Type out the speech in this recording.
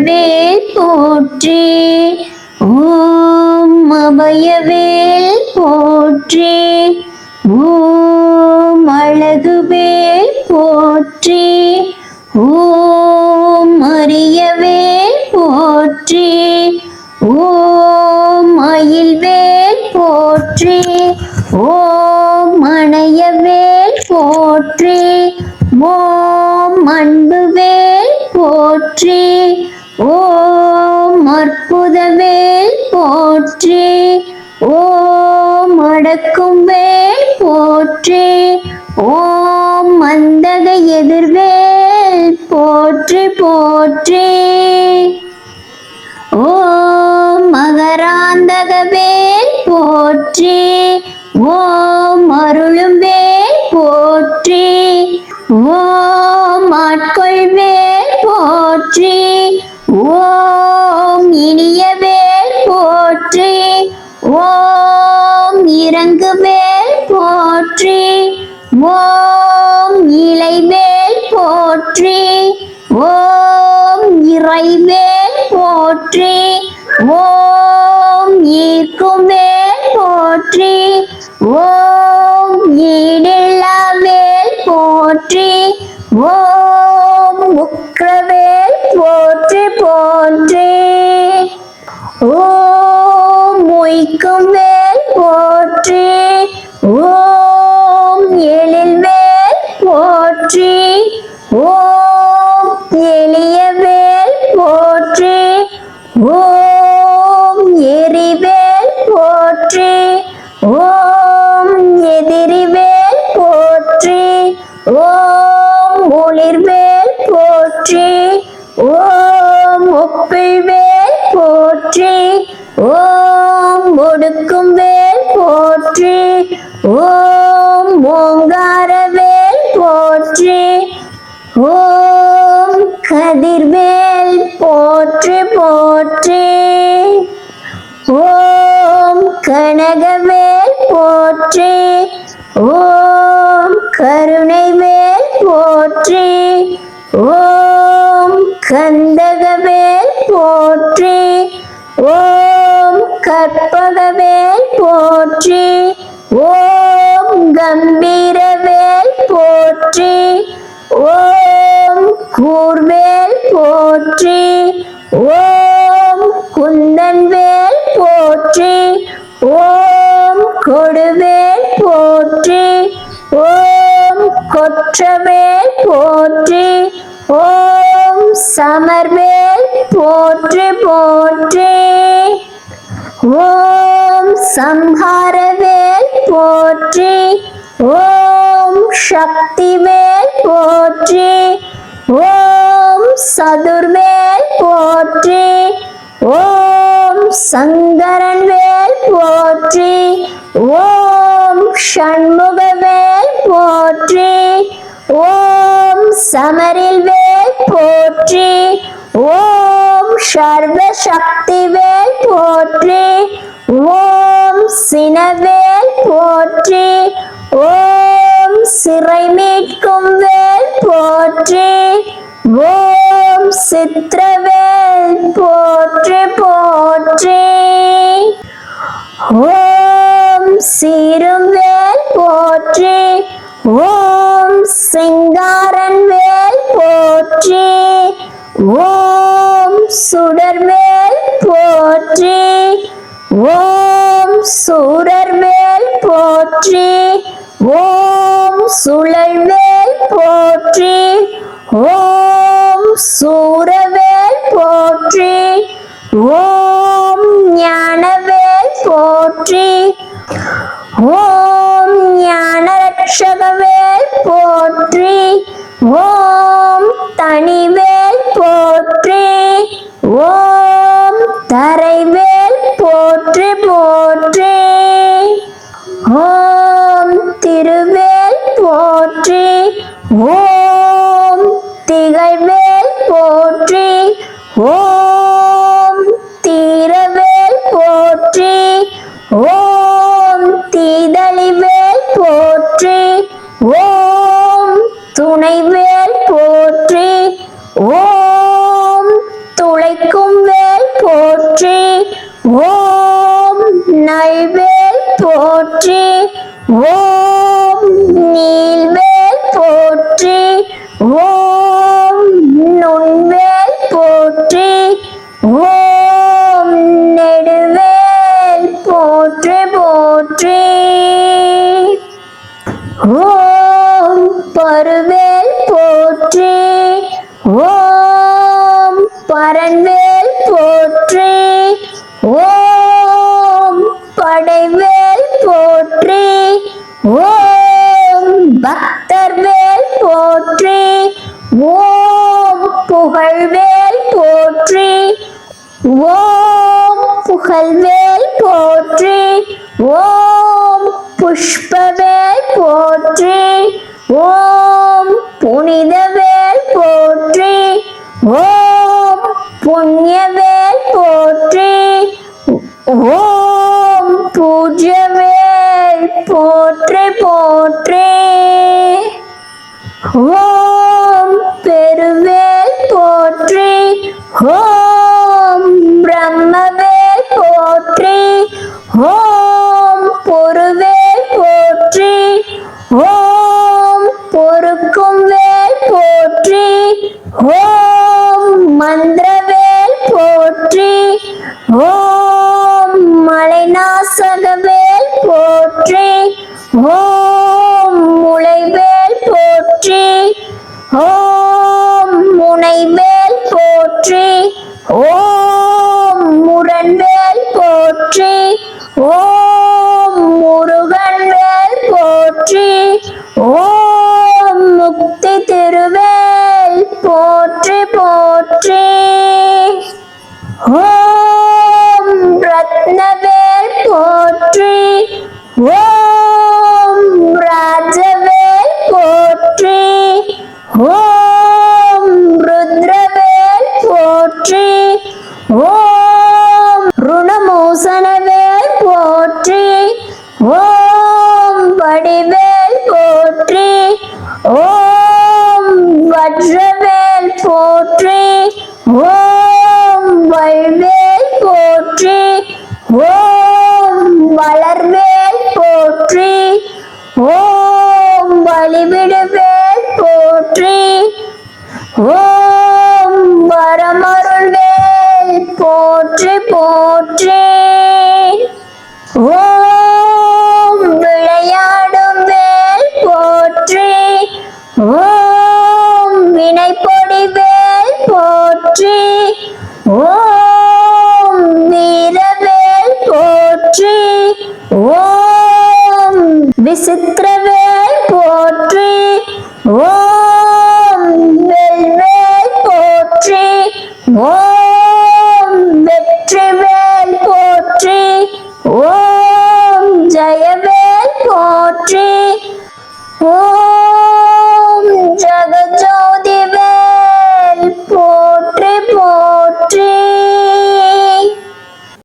அருள்வேல் போற்றி ஓம் அபயவேல் போற்றி ஓம் அழகுவேல் போற்றி ஓம் அரியவேல் போற்றி ஓம் மயில்வேல் போற்றி ஓம் மணையவேல் போற்றி ஓம் அன்புவேல் போற்றி போற்றே ஓம் அடக்கும் வேல் போற்றே ஓம் மந்தக எதிர்வேல் போற்றி போற்றே. ஓம் மகராந்தக வேல் போற்றே ஓம் அருளும் வேல் போற்றே ஓம் ஓம் இறங்கு மேல் போற்றி. ஓம் இலை மேல் போற்றி. ஓம் இறை மேல் போற்றி. ஓம் ஈர்க்குவேல் போற்றி. ஓம் ஈடில்லா மேல் போற்றி. ஓம் ஓங்காரவேல் போற்றி ஓம் கதிர்வேல் போற்றி போற்றி. ஓம் கனகவேல் போற்றி ஓம் கருணைவேல் போற்றி ஓம் கந்தகவேல் போற்றி ஓம் கற்பகவேல் போற்றி ஓம் கொற்றவேல் போற்றி ஓம் சமர்வேல் போற்றி போற்றி. ஓம் சம்ஹாரவேல் போற்றி ஓம் சக்திவேல் போற்றி ஓம் சதுர்வேல் போற்றி ஓம் சங்கரன்வேல் போற்றி ஓம் ஷண்முகவேல் போற்றி. ஓம் சமரில் வேல் போற்றி ஓம் சர்வ சக்தி வேல் போற்றி ஓம் சினவேல் போற்றி ஓம் சிறை மீட்கும் வேல் போற்றி ஓம் சித்திரவேல் போற்றி போற்றி. ஓம் சீரும் வேல் போற்றி ஓம் சுடர்வேல் போற்றி. ஓம் சூரர்வேல் போற்றி. ஓம் சுழல்வேல் போற்றி. ஓம் சூரவேல் போற்றி. ஓம் ஞானவேல் போற்றி. ஓம் ஞானரட்சகவேல் போற்றி. ஓம் தனிவேல் போற்றி. ஓம் தரைவேல் போற்றி போற்றி. ஓம் திருவேல் போற்றி. ஓம் திகழ்வேல் போற்றி. ஓம் தீரவேல் போற்றி. ஓம் தீதளிவேல் போற்றி. ஓம் துணைவேல் போற்றி. ஓம் நல்வேல் போற்றி ஓம் நீல் ஓம் பக்தர்வேல் போற்றி ஓம் புகழ்வேல் போற்றி ஓம் புகழ்வேல் போற்றி ஓம் புஷ்பவேல் போற்றி ஓம் புனிதவேல் போற்றி ஓம் புண்ணியவேல் போற்றி ஓம் ஓம் முளைவேல் போற்றி ஓம் முனைவேல் போற்றி ஓம்